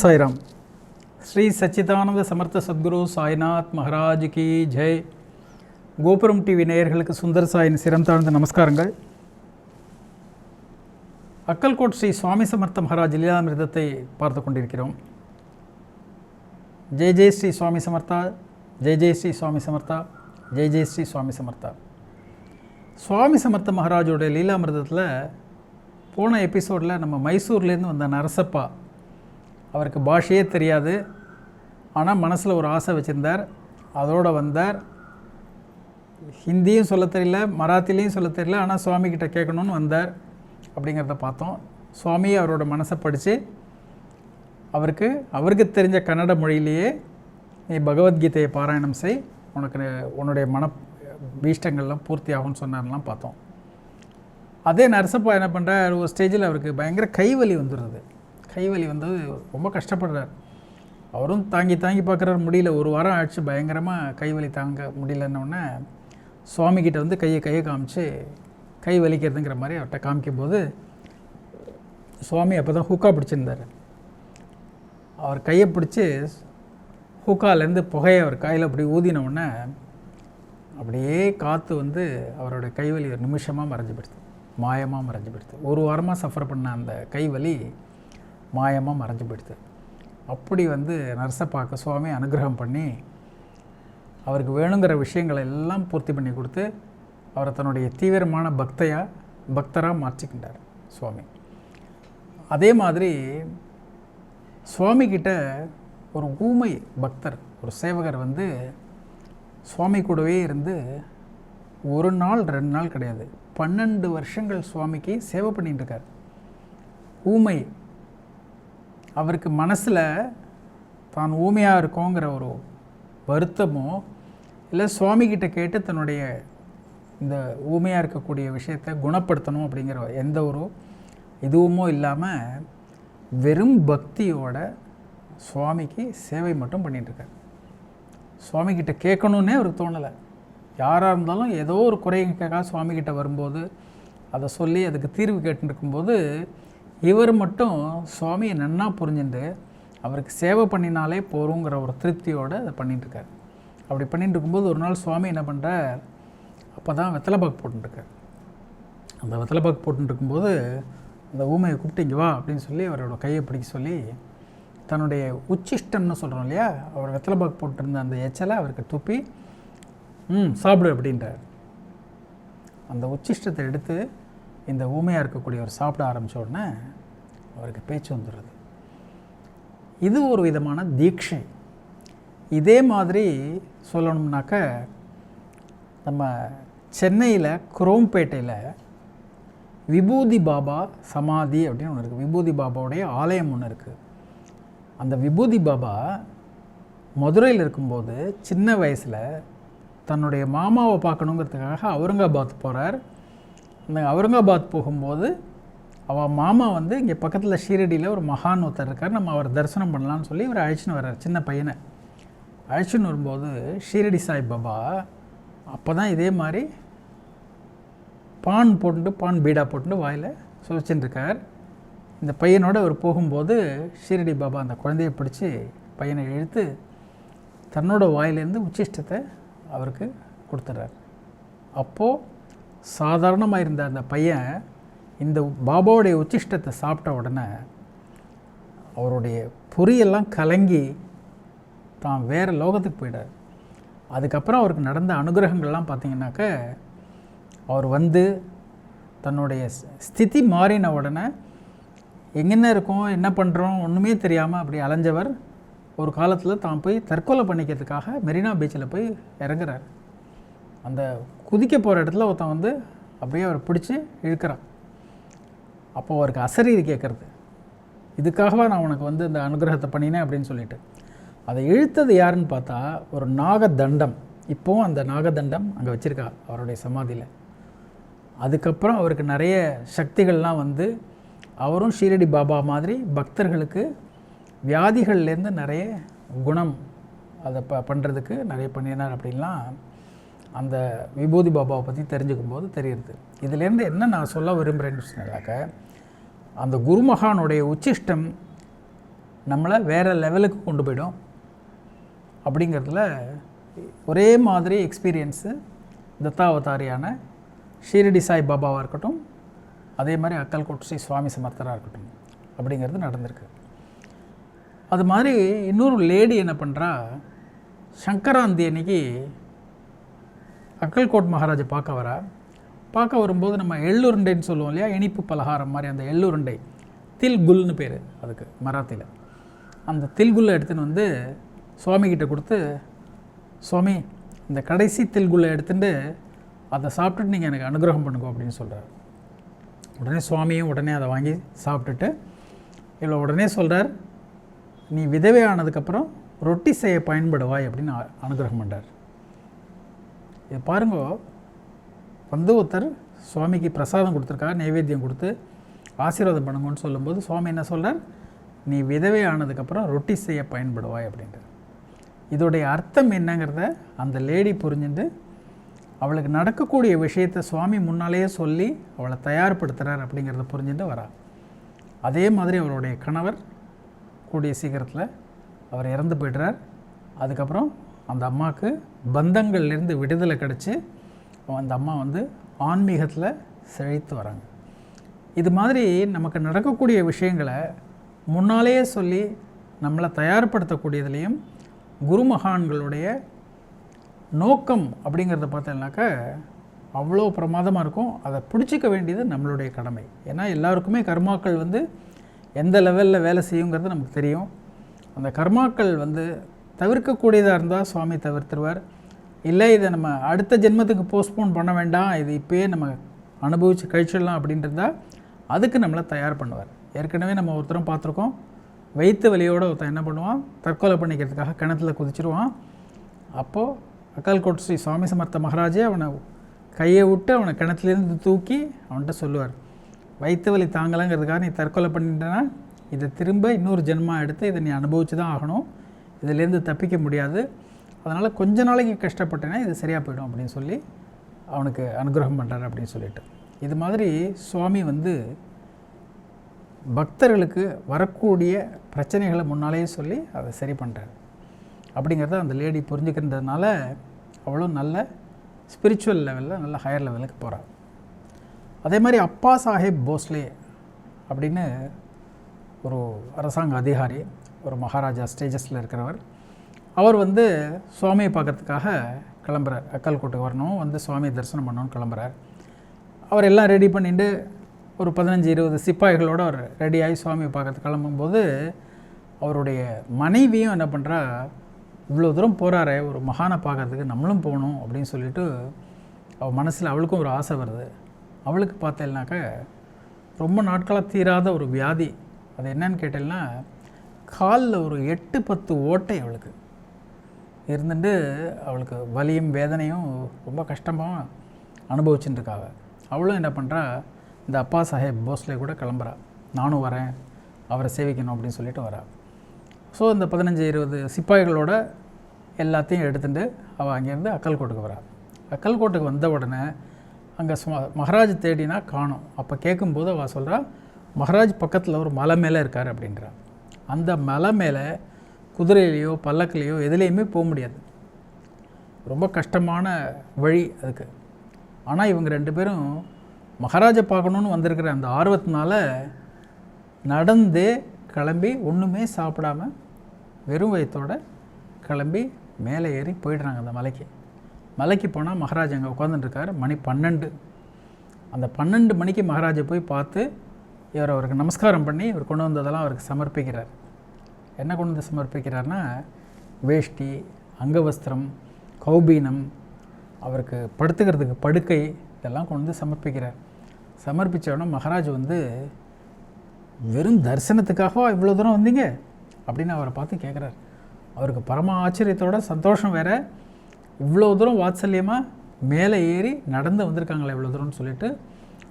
சாய்ராம். ஸ்ரீ சச்சிதானந்த சமர்த்த சத்குரு சாய்நாத் மகராஜ் கி ஜெய் கோபுரம் டிவி நேயர்களுக்கு சுந்தர் சாயின் சிரம் தாழ்ந்த நமஸ்காரங்கள். அக்கல்கோட் ஸ்ரீ சுவாமி சமர்த்த மகாராஜ் லீலாமிர்தத்தை பார்த்து கொண்டிருக்கிறோம். ஜெய் ஜெய் ஸ்ரீ சுவாமி சமர்த்தா ஜெய் ஜெய் ஸ்ரீ சுவாமி சமர்த்தா ஜெய் ஜெய் ஸ்ரீ சுவாமி சமர்த்தா. சுவாமி சமர்த்த மகாராஜோடைய லீலாமிர்தத்தில் போன எபிசோடில் நம்ம மைசூர்லேருந்து வந்த நரசப்பா அவருக்கு பாஷையே தெரியாது. ஆனால் மனசில் ஒரு ஆசை வச்சுருந்தார். அதோடு வந்தார். ஹிந்தியும் சொல்ல தெரியல மராத்திலையும் சொல்ல தெரியல. ஆனால் சுவாமி கிட்ட கேட்கணும்னு வந்தார் அப்படிங்கிறத பார்த்தோம். சுவாமி அவரோட மனசை படித்து அவருக்கு அவருக்கு தெரிஞ்ச கன்னட மொழியிலேயே நீ பகவத்கீதையை பாராயணம் செய். உனக்கு உன்னுடைய மன பீஷ்டங்கள்லாம் பூர்த்தி ஆகும்னு சொன்னார்லாம் பார்த்தோம். அதே நரசப்பா என்ன பண்ணுறார் ஒரு ஸ்டேஜில் அவருக்கு பயங்கர கைவலி வந்துடுது கைவலி வந்து ரொம்ப கஷ்டப்படுறார். அவரும் தாங்கி தாங்கி பார்க்குறாரு முடியல. ஒரு வாரம் ஆயிடுச்சு பயங்கரமாக கைவலி தாங்க முடியலன்னொடனே சுவாமிகிட்ட வந்து கையை கையை காமிச்சு கை வலிக்கிறதுங்கிற மாதிரி அவர்கிட்ட காமிக்கும்போது சுவாமி அப்போ தான் ஹூக்கா பிடிச்சிருந்தார். அவர் கையை பிடிச்சி ஹூக்காலேருந்து புகையை அவர் கையில் அப்படி ஊதினவுடனே அப்படியே காற்று வந்து அவரோட கைவலி ஒரு நிமிஷமாக மறைஞ்சு போயிடுது. மாயமாக மறைஞ்சு போயிடுது. ஒரு வாரமாக சஃபர் பண்ண அந்த கைவலி மாயமாக மறைஞ்சு போயிடுது. அப்படி வந்து நர்ஸை பார்க்க சுவாமி அனுகிரகம் பண்ணி அவருக்கு வேணுங்கிற விஷயங்களை எல்லாம் பூர்த்தி பண்ணி கொடுத்து அவரை தன்னுடைய தீவிரமான பக்தையாக பக்தராக மாற்றிக்கிட்டார் சுவாமி. அதே மாதிரி சுவாமிக்கிட்ட ஒரு ஊமை பக்தர் ஒரு சேவகர் வந்து சுவாமி கூடவே இருந்து ஒரு நாள் ரெண்டு நாள் கிடையாது. பன்னெண்டு வருஷங்கள் சுவாமிக்கு சேவை பண்ணிகிட்டு இருக்கார். ஊமை அவருக்கு மனசில் தான் ஊமையாக இருக்கோங்கிற ஒரு வருத்தமோ இல்லை சுவாமிகிட்ட கேட்டு தன்னுடைய இந்த ஊமையாக இருக்கக்கூடிய விஷயத்தை குணப்படுத்தணும் அப்படிங்கிற எந்த ஒரு இதுவுமோ இல்லாமல் வெறும் பக்தியோட சுவாமிக்கு சேவை மட்டும் பண்ணிகிட்ருக்கார் சுவாமிகிட்ட கேட்கணுன்னே அவருக்கு தோணலை. யாராக இருந்தாலும் ஏதோ ஒரு குறைக்காக சுவாமிகிட்ட வரும்போது அதை சொல்லி அதுக்கு தீர்வு கேட்டுருக்கும்போது இவர் மட்டும் சுவாமியை நன்னா புரிஞ்சுட்டு அவருக்கு சேவை பண்ணினாலே போகிறோங்கிற ஒரு திருப்தியோடு அதை பண்ணிட்டுருக்கார். அப்படி பண்ணிட்டு இருக்கும்போது ஒரு நாள் சுவாமி என்ன பண்ணுறார் அப்போ தான் வெத்தலைப்பாக்கு போட்டுருக்கார் அந்த வெத்தலைப்பாக்கு போட்டுருக்கும்போது இருக்கும்போது அந்த ஊமையை கூப்பிட்டு இங்கே வா அப்படின்னு சொல்லி அவரோட கையை பிடிக்க சொல்லி தன்னுடைய உச்சிஷ்டம்னு சொல்கிறோம் இல்லையா அவர் வெத்தலைப்பாக்கு போட்டிருந்த அந்த எச்சலை அவருக்கு துப்பி ம் சாப்பிடு அப்படின்றார். அந்த உச்சிஷ்டத்தை எடுத்து இந்த ஊமையாக இருக்கக்கூடியவர் சாப்பிட ஆரம்பித்த உடனே அவருக்கு பேச்சு வந்துடுறது. இது ஒரு விதமான தீட்சை. இதே மாதிரி சொல்லணும்னாக்க நம்ம சென்னையில் குரோம்பேட்டையில் விபூதி பாபா சமாதி அப்படின்னு ஒன்று இருக்குது விபூதி பாபாவுடைய ஆலயம் ஒன்று இருக்குது அந்த விபூதி பாபா மதுரையில் இருக்கும்போது சின்ன வயசில் தன்னுடைய மாமாவை பார்க்கணுங்கிறதுக்காக அவுரங்காபாத் போகிறார் அந்த அவுரங்காபாத் போகும்போது அவள் மாமா வந்து இங்கே பக்கத்தில் ஷீரடியில் ஒரு மகான் ஒருத்தர் இருக்கார். நம்ம அவர் தரிசனம் பண்ணலான்னு சொல்லி இவர் அழைச்சின்னு வர்றார் சின்ன பையனை. அழைச்சின்னு வரும்போது ஷீரடி சாய் பாபா அப்போ தான் இதே மாதிரி பான் போட்டு பான் பீடா போட்டு வாயில் சுழிச்சுட்டு இருக்கார். இந்த பையனோட அவர் போகும்போது ஷீரடி பாபா அந்த குழந்தையை பிடிச்சி பையனை இழுத்து தன்னோட வாயிலேருந்து உச்சிஷ்டத்தை அவருக்கு கொடுத்துட்றார். அப்போது சாதாரணமாக இருந்த அந்த பையன் இந்த பாபாவுடைய உச்சிஷ்டத்தை சாப்பிட்ட உடனே அவருடைய பொரியெல்லாம் கலங்கி தான் வேறு லோகத்துக்கு போயிடார் அதுக்கப்புறம் அவருக்கு நடந்த அனுகிரகங்கள்லாம் பார்த்தீங்கன்னாக்க அவர் வந்து தன்னுடைய ஸ்திதி மாறின உடனே எங்கென்ன இருக்கோம் என்ன பண்ணுறோம் ஒன்றுமே தெரியாமல் அப்படி அலைஞ்சவர் ஒரு காலத்தில் தான் போய் தற்கொலை பண்ணிக்கிறதுக்காக மெரினா பீச்சில் போய் இறங்குறாரு. அந்த குதிக்க போகிற இடத்துல ஒருத்தன் வந்து அப்படியே அவரை பிடிச்சி இழுக்கிறான். அப்போது அவருக்கு அசரீதி கேட்குறது இதுக்காகவா நான் உனக்கு வந்து இந்த அனுகிரகத்தை பண்ணினேன் அப்படின்னு சொல்லிட்டு. அதை இழுத்தது யாருன்னு பார்த்தா ஒரு நாகதண்டம். இப்போவும் அந்த நாகதண்டம் அங்கே வச்சுருக்கா அவருடைய சமாதியில். அதுக்கப்புறம் அவருக்கு நிறைய சக்திகள்லாம் வந்து அவரும் ஷீரடி பாபா மாதிரி பக்தர்களுக்கு வியாதிகள்லேருந்து நிறைய குணம் அதை ப பண்ணுறதுக்கு நிறைய பண்ணினார் அப்படின்லாம் அந்த விபூதி பாபாவை பற்றி தெரிஞ்சுக்கும் போது தெரியுது. இதுலேருந்து என்ன நான் சொல்ல விரும்புகிறேன்னு சொன்னாக்க அந்த குருமகானுடைய உச்சிஷ்டம் நம்மளை வேறு லெவலுக்கு கொண்டு போயிடும். அப்படிங்கிறதுல ஒரே மாதிரி எக்ஸ்பீரியன்ஸு தத்தாவதாரியான ஷீரடி சாய் பாபாவாக இருக்கட்டும் அதே மாதிரி அக்கல்கோட் ஸ்ரீ சுவாமி சமர்த்தராக இருக்கட்டும் அப்படிங்கிறது நடந்திருக்கு. அது மாதிரி இன்னொரு லேடி என்ன பண்ணுறா சங்கராந்தி அன்னைக்கு அக்கல்கோட் மகாராஜை பார்க்க வர பார்க்க வரும்போது நம்ம எள்ளுருண்டைன்னு சொல்லுவோம் இல்லையா? இனிப்பு பலகாரம் மாதிரி அந்த எள்ளுருண்டை. தில்குல்னு பேர் அதுக்கு மராத்தியில் அந்த தில்குல்லை எடுத்துன்னு வந்து சுவாமிகிட்ட கொடுத்து சுவாமி இந்த கடைசி தில்குல்லை எடுத்துட்டு அதை சாப்பிட்டுட்டு நீங்கள் எனக்கு அனுகிரகம் பண்ணுங்க அப்படின்னு சொல்கிறார் உடனே சுவாமியும் உடனே அதை வாங்கி சாப்பிட்டுட்டு இவ்வளோ உடனே சொல்கிறார் நீ விதவை ஆனதுக்கப்புறம் ரொட்டி செய்ய பயன்படுவாய் அப்படின்னு அ- அனுகிரகம் பண்ணுறார் இது பாருங்க. வந்து ஒருத்தர் சுவாமிக்கு பிரசாதம் கொடுத்துருக்கா நைவேத்தியம் கொடுத்து ஆசீர்வாதம் பண்ணுங்கன்னு சொல்லும்போது சுவாமி என்ன சொல்கிறார் நீ விதவை ஆனதுக்கப்புறம் ரொட்டி செய்ய பயன்படுவாய் அப்படின்ட்டு இதோடைய அர்த்தம் என்னங்கிறத அந்த லேடி புரிஞ்சுட்டு அவளுக்கு நடக்கக்கூடிய விஷயத்தை சுவாமி முன்னாலேயே சொல்லி அவளை தயார்படுத்துகிறார் அப்படிங்கிறத புரிஞ்சுட்டு வரா. அதே மாதிரி அவருடைய கணவர் கூடிய சீக்கிரத்தில் அவர் இறந்து போய்டுறார். அதுக்கப்புறம் அந்த அம்மாவுக்கு பந்தங்கள்லேருந்து விடுதலை கிடச்சி அந்த அம்மா வந்து ஆன்மீகத்தில் செழித்து வராங்க. இது மாதிரி நமக்கு நடக்கக்கூடிய விஷயங்களை முன்னாலேயே சொல்லி நம்மளை தயார்படுத்தக்கூடியதுலேயும் குரு மகான்களுடைய நோக்கம் அப்படிங்கிறத பார்த்தீங்கன்னாக்கா அவ்வளோ பிரமாதமாக இருக்கும். அதை பிடிச்சிக்க வேண்டியது நம்மளுடைய கடமை. ஏன்னா எல்லாருக்குமே கர்மாக்கள் வந்து எந்த லெவலில் வேலை செய்யுங்கிறது நமக்கு தெரியும். அந்த கர்மாக்கள் வந்து தவிர்க்கக்கூடியதாக இருந்தால் சுவாமி தவிர்த்துருவார். இல்லை இதை நம்ம அடுத்த ஜென்மத்துக்கு போஸ்ட்போன் பண்ண வேண்டாம். இது இப்போயே நம்ம அனுபவித்து கழிச்சிடலாம் அப்படின்றதா அதுக்கு நம்மளை தயார் பண்ணுவார். ஏற்கனவே நம்ம ஒருத்தரும் பார்த்துருக்கோம். வயிற்று வலியோடு ஒருத்தன் என்ன பண்ணுவான்? தற்கொலை பண்ணிக்கிறதுக்காக கிணத்துல குதிச்சிருவான். அப்போது அக்கால்கோட் ஸ்ரீ சுவாமி சமர்த்த மகாராஜே அவனை கையை விட்டு அவனை கிணத்துலேருந்து தூக்கி அவன்கிட்ட சொல்லுவார். வயிற்று வலி தாங்கலைங்கிறதுக்காக நீ தற்கொலை பண்ணிட்டேன்னா இதை திரும்ப இன்னொரு ஜென்மா எடுத்து இதை நீ அனுபவிச்சு தான் ஆகணும். இதுலேருந்து தப்பிக்க முடியாது. அதனால் கொஞ்ச நாளைக்கு கஷ்டப்பட்டேன்னா இது சரியாக போயிடும் அப்படின்னு சொல்லி அவனுக்கு அனுகிரகம் பண்ணுறாரு அப்படின்னு சொல்லிட்டு. இது மாதிரி சுவாமி வந்து பக்தர்களுக்கு வரக்கூடிய பிரச்சனைகளை முன்னாலேயே சொல்லி அதை சரி பண்ணுறாரு அப்படிங்கிறத அந்த லேடி புரிஞ்சுக்கிறதுனால அவ்வளோ நல்ல ஸ்பிரிச்சுவல் லெவலில் நல்ல ஹையர் லெவலுக்கு போகிறார் அதே மாதிரி அப்பா சாஹேப் போஸ்லே அப்படின்னு ஒரு அரசாங்க அதிகாரி ஒரு மகாராஜா ஸ்டேஜஸில் இருக்கிறவர். அவர் வந்து சுவாமியை பார்க்குறதுக்காக கிளம்புறார். அக்கல்கோட்டுக்கு வரணும் வந்து சுவாமியை தரிசனம் பண்ணணும்னு கிளம்புறார். அவர் எல்லாம் ரெடி பண்ணிட்டு ஒரு பதினஞ்சு இருபது சிப்பாய்களோடு அவர் ரெடியாகி சுவாமியை பார்க்கறதுக்கு கிளம்பும்போது அவருடைய மனைவியும் என்ன பண்ணுறா இவ்வளோ தூரம் போகிறாரே ஒரு மகானை பார்க்கறதுக்கு நம்மளும் போகணும் அப்படின்னு சொல்லிட்டு அவள் மனசில் அவளுக்கும் ஒரு ஆசை வருது. அவளுக்கு பார்த்தேன்னாக்க ரொம்ப நாட்களாக தீராத ஒரு வியாதி. அது என்னன்னு கேட்டேன்னா காலில் ஒரு எட்டு பத்து ஓட்டை அவளுக்கு. இருந்துட்டு அவளுக்கு வலியும் வேதனையும் ரொம்ப கஷ்டமாக அனுபவிச்சுட்டுருக்காங்க அவளும் என்ன பண்ணுறா இந்த அப்பா சாஹேப் போஸ்லே கூட கிளம்புறா. நானும் வரேன் அவரை சேவிக்கணும் அப்படின்னு சொல்லிட்டு வரா. ஸோ இந்த பதினஞ்சு இருபது சிப்பாய்களோட எல்லாத்தையும் எடுத்துட்டு அவள் அங்கேருந்து அக்கல்கோட்டுக்கு வரா. அக்கல்கோட்டுக்கு வந்த உடனே அங்கே மகாராஜ் தேடினா காணும். அப்போ கேட்கும்போது அவள் சொல்கிறா மகாராஜ் பக்கத்தில் ஒரு மலை மேலே இருக்கார் அப்படின்றா. அந்த மலை மேலே குதிரையிலையோ பல்லக்கிலையோ எதுலேயுமே போக முடியாது. ரொம்ப கஷ்டமான வழி அதுக்கு. ஆனால் இவங்க ரெண்டு பேரும் மகாராஜை பார்க்கணுன்னு வந்திருக்கிற அந்த ஆர்வத்தினால நடந்தே கிளம்பி ஒன்றுமே சாப்பிடாம வெறும் வயத்தோடு கிளம்பி மேலே ஏறி போயிடுறாங்க அந்த மலைக்கு. மலைக்கு போனால் மகாராஜ் அங்கே உட்காந்துட்டுருக்கார் மணி பன்னெண்டு. அந்த பன்னெண்டு மணிக்கு மகாராஜை போய் பார்த்து இவர் அவருக்கு நமஸ்காரம் பண்ணி இவர் கொண்டு வந்ததெல்லாம் அவருக்கு சமர்ப்பிக்கிறார். என்ன கொண்டு வந்து சமர்ப்பிக்கிறார்னா வேஷ்டி அங்கவஸ்திரம் கௌபீனம் அவருக்கு படுத்துக்கிறதுக்கு படுக்கை இதெல்லாம் கொண்டு வந்து சமர்ப்பிக்கிறார். சமர்ப்பித்த உடனே மகாராஜ் வந்து வெறும் தரிசனத்துக்காகவா இவ்வளோ தூரம் வந்தீங்க? அப்படின்னு அவரை பார்த்து கேட்குறாரு அவருக்கு பரம ஆச்சரியத்தோட சந்தோஷம் வேற. இவ்வளோ தூரம் வாத்சல்யமாக மேலே ஏறி நடந்து வந்திருக்காங்களே இவ்வளோ தூரம்னு சொல்லிட்டு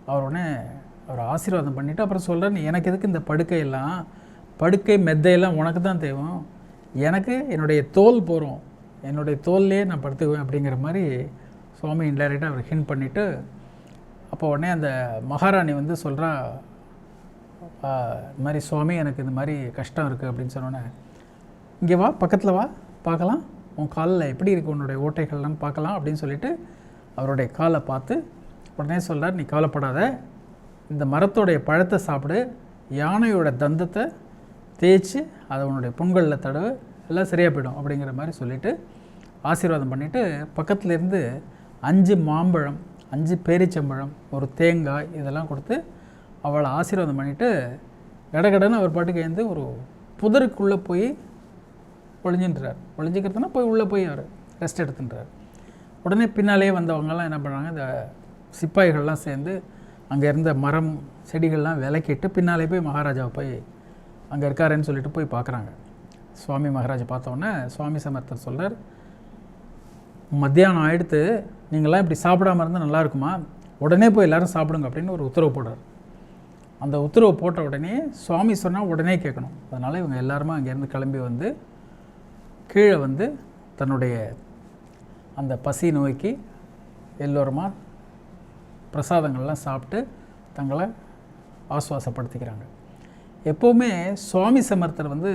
அவர் உடனே அவர் ஆசீர்வாதம் பண்ணிவிட்டு அப்புறம் சொல்கிறார் நீ எனக்கு எதுக்கு இந்த படுக்கையெல்லாம் படுக்கை மெத்தையெல்லாம் உனக்கு தான் தேவை? எனக்கு என்னுடைய தோல் போகிறோம் என்னுடைய தோல்லே நான் படுத்துக்குவேன் அப்படிங்கிற மாதிரி சுவாமி இன்டைரக்டாக அவர் ஹின் பண்ணிவிட்டு அப்போ உடனே அந்த மகாராணி வந்து சொல்கிறா இந்த மாதிரி சுவாமி எனக்கு இந்த மாதிரி கஷ்டம் இருக்குது அப்படின்னு சொன்னோன்னே இங்கே வா பக்கத்தில் வா பார்க்கலாம். உன் காலில் எப்படி இருக்குது உன்னுடைய ஓட்டைகள்லாம் பார்க்கலாம் அப்படின்னு சொல்லிட்டு அவருடைய காலை பார்த்து உடனே சொல்கிறார் நீ கவலைப்படாத இந்த மரத்தோடைய பழத்தை சாப்பிடு யானையோட தந்தத்தை தேய்ச்சி அதை உன்னுடைய புண்களில் தடவு எல்லாம் சரியாக போயிடும் அப்படிங்கிற மாதிரி சொல்லிவிட்டு ஆசீர்வாதம் பண்ணிவிட்டு பக்கத்துலேருந்து அஞ்சு மாம்பழம் அஞ்சு பேரிச்சம்பழம் ஒரு தேங்காய் இதெல்லாம் கொடுத்து அவளை ஆசீர்வாதம் பண்ணிவிட்டு கடகடன்னு அவர் பாட்டுக்கு எழுந்து ஒரு புதருக்குள்ளே போய் ஒளிஞ்சின்றார். ஒளிஞ்சிக்கிறதுனா போய் உள்ளே போய் அவர் ரெஸ்ட் எடுத்துன்றார். உடனே பின்னாலே வந்தவங்கலாம் என்ன பண்ணுறாங்க இந்த சிப்பாய்கள்லாம் சேர்ந்து அங்கே இருந்த மரம் செடிகள்லாம் விலக்கிட்டு பின்னாலே போய் மகாராஜாவை போய் அங்கே இருக்காருன்னு சொல்லிட்டு போய் பார்க்குறாங்க. சுவாமி மகாராஜா பார்த்தோன்னே சுவாமி சமர்த்தர் சொல்கிறார் மத்தியானம் ஆயிடுத்து நீங்களாம் இப்படி சாப்பிடாம இருந்தால் நல்லாயிருக்குமா உடனே போய் எல்லோரும் சாப்பிடுங்க அப்படின்னு ஒரு உத்தரவு போடுறார். அந்த உத்தரவு போட்ட உடனே சுவாமி சொன்னால் உடனே கேட்கணும். அதனால் இவங்க எல்லாருமே அங்கேருந்து கிளம்பி வந்து கீழே வந்து தன்னுடைய அந்த பசி நோய்க்கு எல்லோருமா பிரசாதங்கள்லாம் சாப்பிட்டு தங்களை ஆசுவாசப்படுத்திக்கிறாங்க. எப்போவுமே சுவாமி சமர்த்தர் வந்து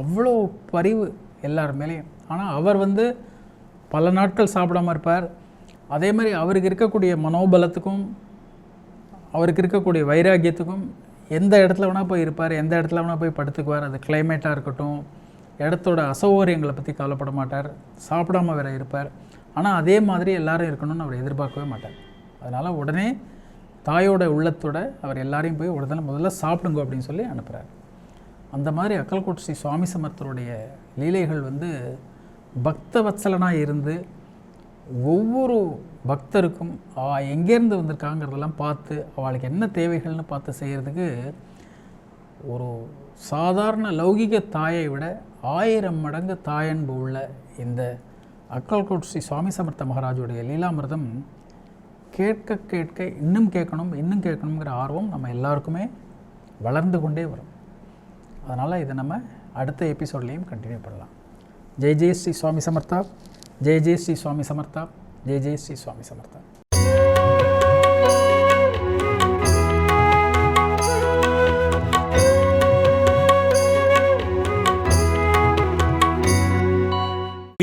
அவ்வளோ பரிவு எல்லார் மேலேயும். ஆனால் அவர் வந்து பல நாட்கள் சாப்பிடாம இருப்பார். அதே மாதிரி அவருக்கு இருக்கக்கூடிய மனோபலத்துக்கும் அவருக்கு இருக்கக்கூடிய வைராக்கியத்துக்கும் எந்த இடத்துல வேணால் போய் இருப்பார் எந்த இடத்துல வேணால் போய் படுத்துக்குவார் அது கிளைமேட்டாக இருக்கட்டும் இடத்தோட அசௌகரியங்களை பற்றி கவலைப்பட மாட்டார் சாப்பிடாம வேற இருப்பார். ஆனால் அதே மாதிரி எல்லாரும் இருக்கணும்னு அவர் எதிர்பார்க்கவே மாட்டார். அதனால் உடனே தாயோட உள்ளத்தோட அவர் எல்லாரையும் போய் உடனே முதல்ல சாப்பிடுங்க அப்படின்னு சொல்லி அனுப்புகிறார் அந்த மாதிரி அக்கல்கோட் ஸ்ரீ சுவாமி சமர்த்தருடைய லீலைகள் வந்து பக்த பக்தவத்சலனாக இருந்து ஒவ்வொரு பக்தருக்கும் அவ எங்கேருந்து வந்திருக்காங்கிறதெல்லாம் பார்த்து அவளுக்கு என்ன தேவைகள்னு பார்த்து செய்கிறதுக்கு ஒரு சாதாரண லௌகிக தாயை விட ஆயிரம் மடங்கு தாயன்பு உள்ள இந்த அக்கல்கோட் ஸ்ரீ சுவாமி சமர்த்த மகாராஜுடைய லீலாமிரதம் கேட்க கேட்க இன்னும் கேட்கணும் இன்னும் கேட்கணுங்கிற ஆர்வம் நம்ம எல்லாருக்குமே வளர்ந்து கொண்டே வரும். அதனால் இதை நம்ம அடுத்த எபிசோட்லேயும் கண்டினியூ பண்ணலாம். ஜெய் ஜெய் ஸ்ரீ சுவாமி சமர்த்தா ஜெய் ஜெய் ஸ்ரீ சுவாமி சமர்த்தா ஜெய் ஜெய் ஸ்ரீ சுவாமி சமர்த்தா.